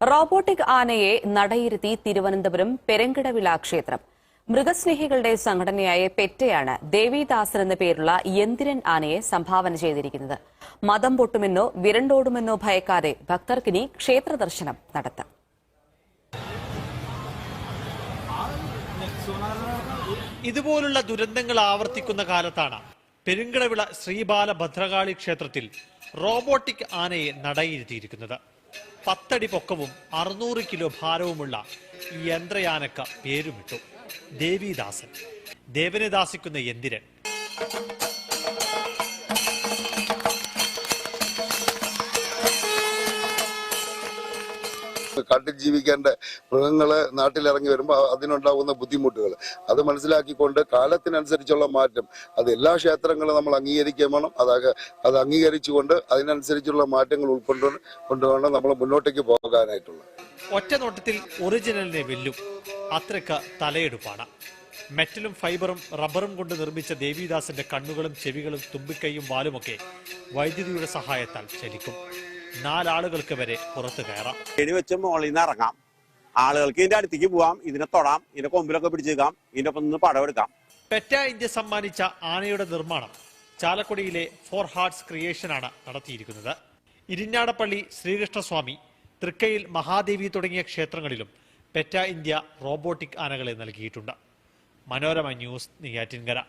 Robotic ആനയെ നടയിരുത്തി തിരുവനന്തപുരം പെരങ്കിടവിള ക്ഷേത്രം മൃഗസ്നേഹികളുടെ സംഘടനയായ പെറ്റയാണ് ദേവിദാസൻ എന്ന പേരുള്ള യന്തിരൻ ആനയെ സംഭാവന ചെയ്തിരിക്കുന്നത്. മതം പൊട്ടുമെന്നോ വിരണ്ടോടുമെന്നോ ഭയക്കാതെ ഭക്തർക്കിനി ക്ഷേത്ര ദർശനം നടത്താം. ഇതുപോലുള്ള ദുരന്തങ്ങൾ ആവർത്തിക്കുന്ന കാലത്താണ് പെരുങ്കടവിള ശ്രീബാല ഭദ്രകാളി ക്ഷേത്രത്തിൽ റോബോട്ടിക് ആനയെ നടയിരുത്തിയിരിക്കുന്നത്. പത്തടി പൊക്കവും അറുന്നൂറ് കിലോ ഭാരവുമുള്ള ഈ യന്ത്രയാനക്ക പേരുമിട്ടു. ദേവിദാസൻ. ദേവനെ ദാസിക്കുന്ന യന്തിരൻ കാട്ടിൽ ജീവിക്കേണ്ട മൃഗങ്ങൾ നാട്ടിലിറങ്ങി വരുമ്പോൾ അതിനുണ്ടാകുന്ന ബുദ്ധിമുട്ടുകൾ അത് മനസ്സിലാക്കിക്കൊണ്ട് കാലത്തിനനുസരിച്ചുള്ള മാറ്റം. അത് എല്ലാ ക്ഷേത്രങ്ങളും നമ്മൾ അംഗീകരിക്കാൻ വേണം. അത് അത് അംഗീകരിച്ചുകൊണ്ട് അതിനനുസരിച്ചുള്ള മാറ്റങ്ങൾ ഉൾക്കൊണ്ട് കൊണ്ടുവേണം നമ്മൾ മുന്നോട്ടേക്ക് പോകാനായിട്ടുള്ളത്. ഒറ്റ നോട്ടത്തിൽ ഒറിജിനലിനെ വെല്ലും. അത്രയ്ക്ക് തലയെടുപ്പാണ്. മെറ്റലും ഫൈബറും റബ്ബറും കൊണ്ട് നിർമ്മിച്ച ദേവിദാസിന്റെ കണ്ണുകളും ചെവികളും തുമ്പിക്കൈയും വാലുമൊക്കെ വൈദ്യുതിയുടെ സഹായത്താൽ ചലിക്കും. നാലാളുകൾക്ക് വരെ പുറത്തു കയറാം. എടി വെച്ച് മുകളിൽ നിന്ന് ഇറങ്ങാം. ആളുകൾക്ക് ഇതിന്റെ അടുത്തേക്ക് പോവാം. ഇതിനെ തൊടാം. ഇതിന്റെ കൊമ്പിലൊക്കെ പിടിച്ചേക്കാം. ഇതിന്റെ ഒപ്പം നിന്ന് പടമെടുക്കാം. പെറ്റ ഇന്ത്യ സമ്മാനിച്ച ആനയുടെ നിർമ്മാണം ചാലക്കുടിയിലെ ഫോർ ഹാർട്സ് ക്രിയേഷനാണ് നടത്തിയിരിക്കുന്നത്. ഇരിഞ്ഞാടപ്പള്ളി ശ്രീകൃഷ്ണസ്വാമി തൃക്കയിൽ മഹാദേവി തുടങ്ങിയ ക്ഷേത്രങ്ങളിലും പെറ്റ ഇന്ത്യ റോബോട്ടിക് ആനകളെ നൽകിയിട്ടുണ്ട്. മനോരമ ന്യൂസ് നെയ്യാറ്റിൻകര.